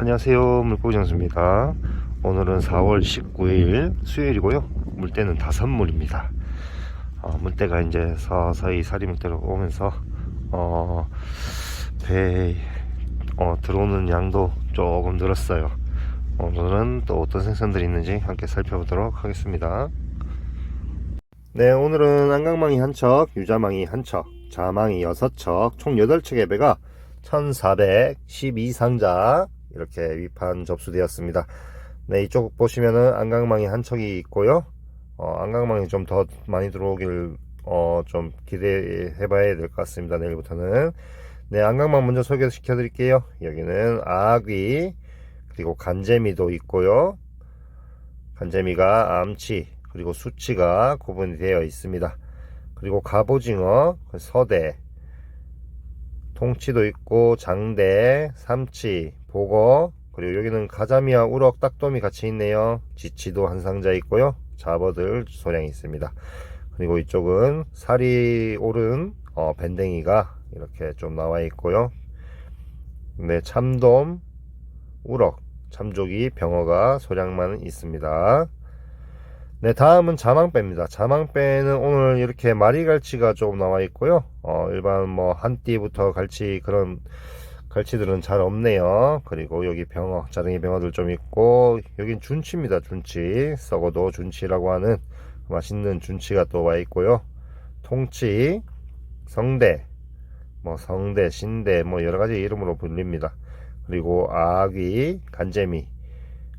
안녕하세요. 물고기장수입니다. 오늘은 4월 19일 수요일이고요. 물때는 다섯 물입니다. 어, 물때가 이제 서서히 사리물때로 오면서 어, 배에 어, 들어오는 양도 조금 늘었어요. 오늘은 또 어떤 생선들이 있는지 함께 살펴보도록 하겠습니다. 네 오늘은 안강망이 한척 유자망이 한척 자망이 6척 총 8척의 배가 1412상자 이렇게 위판 접수되었습니다. 네, 이쪽 보시면은 안강망이 한 척이 있고요. 어, 안강망이 좀 더 많이 들어오길 어, 좀 기대해 봐야 될 것 같습니다. 내일부터는. 네, 안강망 먼저 소개시켜 드릴게요. 여기는 아귀 그리고 간재미도 있고요. 간재미가 암치 그리고 수치가 구분이 되어 있습니다. 그리고 갑오징어, 서대, 통치도 있고 장대, 삼치, 보거 그리고 여기는 가자미와 우럭, 딱돔이 같이 있네요. 지치도 한 상자 있고요. 잡어들 소량이 있습니다. 그리고 이쪽은 살이 오른 어, 밴댕이가 이렇게 좀 나와 있고요. 네, 참돔, 우럭, 참조기, 병어가 소량만 있습니다. 네, 다음은 자망배입니다. 자망배는 오늘 이렇게 마리갈치가 조금 나와 있고요. 어, 일반 뭐 한띠부터 갈치 그런 갈치들은 잘 없네요. 그리고 여기 병어, 자릉이 병어들 좀 있고 여긴 준치입니다. 준치. 썩어도 준치라고 하는 맛있는 준치가 또 와 있고요. 통치, 성대, 뭐 성대, 신대 뭐 여러 가지 이름으로 불립니다. 그리고 아귀, 간재미,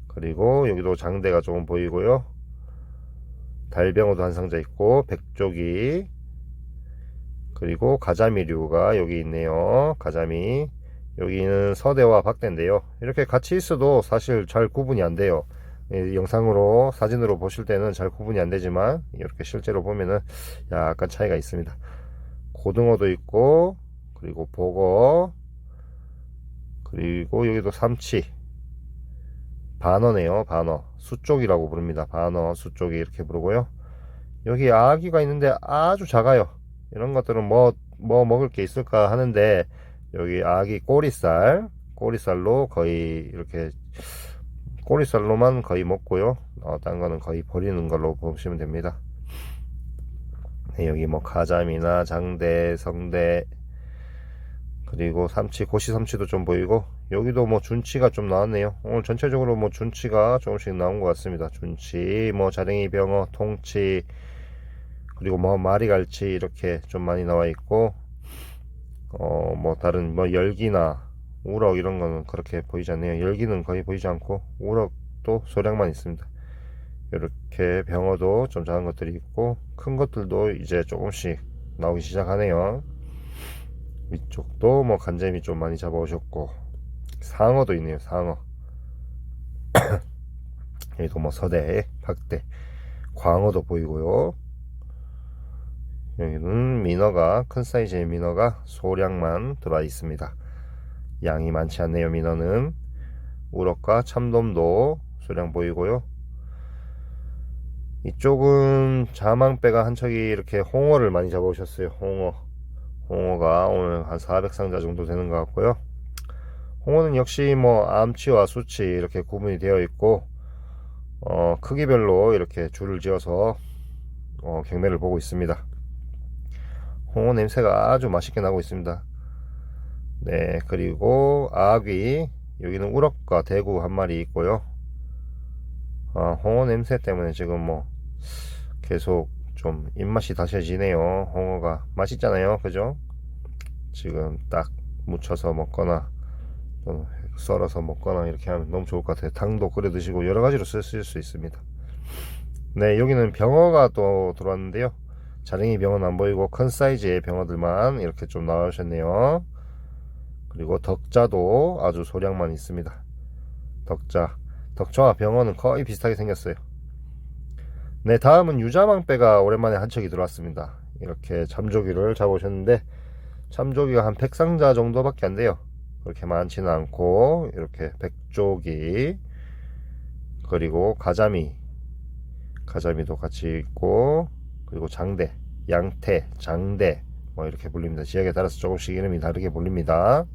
그리고 여기도 장대가 조금 보이고요. 달병어도 한 상자 있고 백조기. 그리고 가자미류가 여기 있네요. 가자미. 여기는 서대와 박대인데요. 이렇게 같이 있어도 사실 잘 구분이 안 돼요. 이 영상으로 사진으로 보실 때는 잘 구분이 안 되지만 이렇게 실제로 보면은 약간 차이가 있습니다. 고등어도 있고 그리고 보거 그리고 여기도 삼치 반어네요 반어. 수쪽이라고 부릅니다. 반어 수쪽이 이렇게 부르고요. 여기 아기가 있는데 아주 작아요. 이런 것들은 뭐 뭐 먹을 게 있을까 하는데 여기 아기 꼬리살 꼬리살로 거의 이렇게 꼬리살로만 거의 먹고요. 어, 딴 거는 거의 버리는 걸로 보시면 됩니다. 네, 여기 뭐 가자미나 장대 성대 그리고 삼치 고시 삼치도 좀 보이고 여기도 뭐 준치가 좀 나왔네요. 오늘 전체적으로 뭐 준치가 조금씩 나온 것 같습니다. 준치 뭐 자랭이 병어 통치 그리고 뭐 마리갈치 이렇게 좀 많이 나와 있고 어 뭐 다른 뭐 열기나 우럭 이런 거는 그렇게 보이지 않네요. 열기는 거의 보이지 않고 우럭도 소량만 있습니다. 이렇게 병어도 좀 작은 것들이 있고 큰 것들도 이제 조금씩 나오기 시작하네요 위쪽도 뭐 간재미 좀 많이 잡아오셨고 상어도 있네요 상어. 여기도 뭐 서대 박대 광어도 보이고요. 여기는 민어가 큰 사이즈의 민어가 소량만 들어와 있습니다. 양이 많지 않네요 민어는. 우럭과 참돔도 소량 보이고요. 이쪽은 자망배가 한 척이 이렇게 홍어를 많이 잡아오셨어요 홍어 홍어가 오늘 한 400상자 정도 되는 것 같고요. 홍어는 역시 뭐 암치와 수치 이렇게 구분이 되어 있고 어, 크기별로 이렇게 줄을 지어서 어, 경매를 보고 있습니다. 홍어 냄새가 아주 맛있게 나고 있습니다. 네, 그리고 아귀 여기는 우럭과 대구 한 마리 있고요. 아, 홍어 냄새 때문에 지금 뭐 계속 좀 입맛이 다셔지네요. 홍어가 맛있잖아요, 그죠? 지금 딱 무쳐서 먹거나 또 썰어서 먹거나 이렇게 하면 너무 좋을 것 같아요. 당도 끓여 드시고 여러 가지로 쓰실 수 있습니다. 네, 여기는 병어가 또 들어왔는데요. 자랭이 병어는 안 보이고 큰 사이즈의 병어들만 이렇게 좀 나오셨네요. 그리고 덕자도 아주 소량만 있습니다. 덕자, 덕자와 병어는 거의 비슷하게 생겼어요. 네, 다음은 유자망배가 오랜만에 한 척이 들어왔습니다. 이렇게 잠조기를 잡으셨는데 참조기가 한 100상자 정도밖에 안 돼요. 그렇게 많지는 않고 이렇게 백조기 그리고 가자미 가자미도 같이 있고 그리고 장대 양태 장대 뭐 이렇게 불립니다. 지역에 따라서 조금씩 이름이 다르게 불립니다.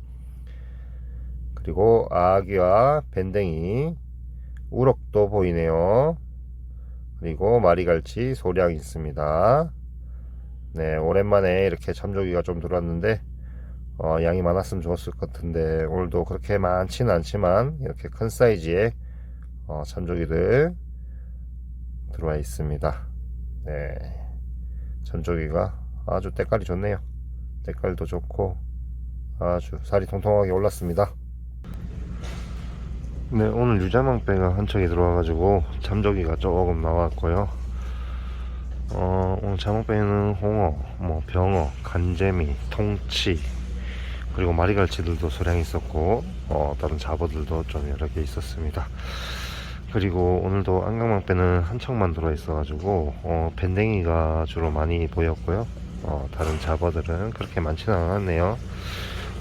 그리고 아기와 밴댕이, 우럭도 보이네요. 그리고 마리갈치 소량 있습니다. 네, 오랜만에 이렇게 참조기가 좀 들어왔는데, 어, 양이 많았으면 좋았을 것 같은데, 오늘도 그렇게 많지는 않지만, 이렇게 큰 사이즈의 어, 참조기들 들어와 있습니다. 네, 참조기가 아주 때깔이 좋네요. 때깔도 좋고, 아주 살이 통통하게 올랐습니다. 네, 오늘 유자망배가 한 척이 들어와가지고 잠저기가 조금 나왔고요. 어, 오늘 자망배는 홍어, 뭐 병어, 간재미, 통치, 그리고 마리갈치들도 소량 있었고, 어, 다른 잡어들도 좀 여러 개 있었습니다. 그리고 오늘도 안강망배는 한 척만 들어와 있어가지고, 어, 밴댕이가 주로 많이 보였고요. 어, 다른 잡어들은 그렇게 많지는 않았네요.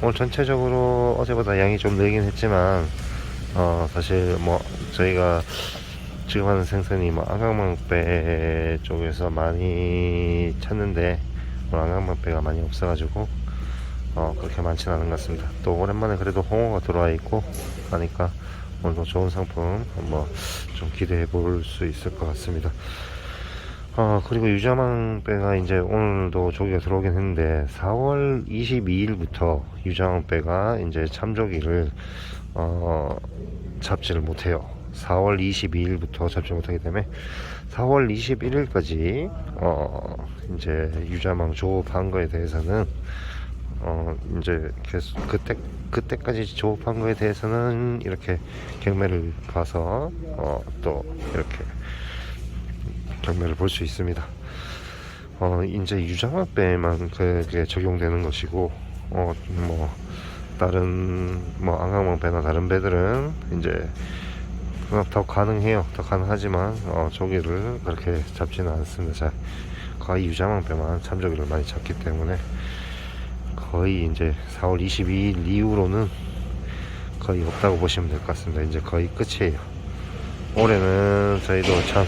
오늘 전체적으로 어제보다 양이 좀 늘긴 했지만, 어, 사실 뭐 저희가 지금 하는 생선이 뭐 안강망배 쪽에서 많이 찾는데 오늘 안강망배가 많이 없어가지고 어, 그렇게 많지는 않은 것 같습니다. 또 오랜만에 그래도 홍어가 들어와 있고 하니까 오늘도 좋은 상품 한번 좀 기대해 볼 수 있을 것 같습니다. 어, 그리고 유자망배가 이제 오늘도 조기가 들어오긴 했는데 4월 22일부터 유자망배가 이제 참조기를 어, 잡지를 못해요. 4월 22일부터 잡지 못하기 때문에 4월 21일까지 어, 이제 유자망 조업한 거에 대해서는 어, 이제 계속 그때 그때까지 조업한 거에 대해서는 이렇게 경매를 봐서 어, 또 이렇게 경매를 볼수 있습니다. 어, 이제 유자마배만 그게 적용되는 것이고, 어, 뭐, 다른, 뭐, 안강망 배나 다른 배들은 이제, 더 가능해요. 더 가능하지만, 어, 조기를 그렇게 잡지는 않습니다. 자, 거의 유자망 배만 참조기를 많이 잡기 때문에, 거의 이제 4월 22일 이후로는 거의 없다고 보시면 될 것 같습니다. 이제 거의 끝이에요. 올해는 저희도 참,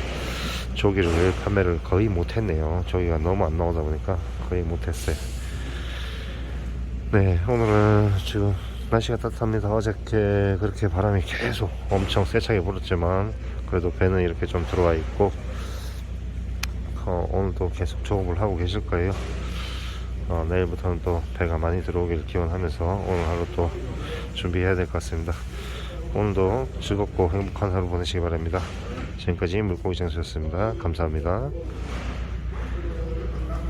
조기를 판매를 거의 못했네요. 조기가 너무 안 나오다 보니까 거의 못했어요. 네, 오늘은 지금 날씨가 따뜻합니다. 어저께 그렇게 바람이 계속 엄청 세차게 불었지만 그래도 배는 이렇게 좀 들어와 있고 어, 오늘도 계속 조업을 하고 계실 거예요. 어, 내일부터는 또 배가 많이 들어오길 기원하면서 오늘 하루 또 준비해야 될 것 같습니다. 오늘도 즐겁고 행복한 하루 보내시기 바랍니다. 지금까지 물고기 장수였습니다. 감사합니다.